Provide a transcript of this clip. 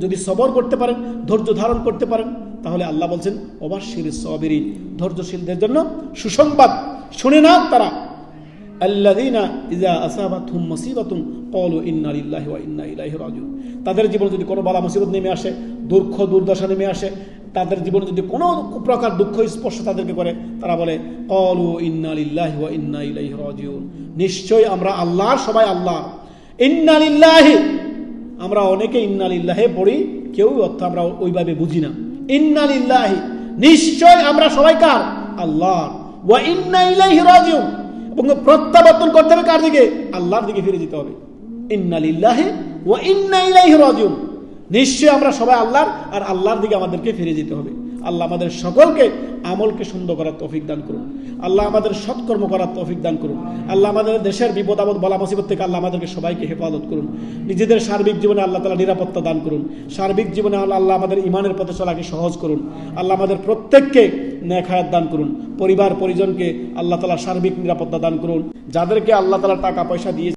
যদি সবর করতে পারেন, ধৈর্য ধারণ করতে পারেন, তাহলে আল্লাহ বলছেন অবাশির সবেরি ধৈর্যশীলদের জন্য সুসংবাদ। শুনে না তারা। তাদের জীবনে যদি কোনো বালা মুসিবত নেমে আসে দুঃখ দুর্দশা নেমে আসে, তাদের জীবনে যদি কোনো প্রকার দুঃখ, স্পর্শ তাদেরকে করে, তারা বলে, ক্বালু ইন্না লিল্লাহি ইন্না ইলাইহি রাজিউন। নিশ্চয়ই আমরা আল্লাহ, সবাই আল্লাহ। ইন্না লিল্লাহি আমরা অনেকে ইন্নালিল্লাহে পড়ি, কেউ অর্থ আমরা ওইভাবে বুঝি না। ইন্নালিল্লাহি, নিশ্চয় আমরা সবাই কার? আল্লাহ ওয়া ইন্না ইলাইহি রাজিউন। এবং প্রত্যাবর্তন করতে হবে কার দিকে? আল্লাহর দিকে ফিরে যেতে হবে। ইন্নালিল্লাহি ওয়া ইন্না ইলাইহি রাজিউন। নিশ্চয় আমরা সবাই আল্লাহর, আর আল্লাহর দিকে আমাদেরকে ফিরে যেতে হবে। আল্লাহ আমাদের সকলকে আমলকে সুন্দর করার তৌফিক দান করুন। আল্লাহ আমাদের সৎকর্ম করার তৌফিক দান করুন। আল্লাহ আমাদের দেশের বিপদ আপদ বলা মুসিবত থেকে আল্লাহ আমাদেরকে সবাইকে হেফাজত করুন। নিজেদের সার্বিক জীবনে আল্লাহ তালা নিরাপত্তা দান করুন। সার্বিক জীবনে আল্লাহ আমাদের ইমানের পথে চলাকে সহজ করুন। আল্লাহ আমাদের প্রত্যেককে নেখায়াত দান করুন। পরিবার, পরিজনকে আল্লাহ তালা সার্বিক নিরাপত্তা দান করুন। যাদেরকে আল্লাহ তালা টাকা পয়সা দিয়ে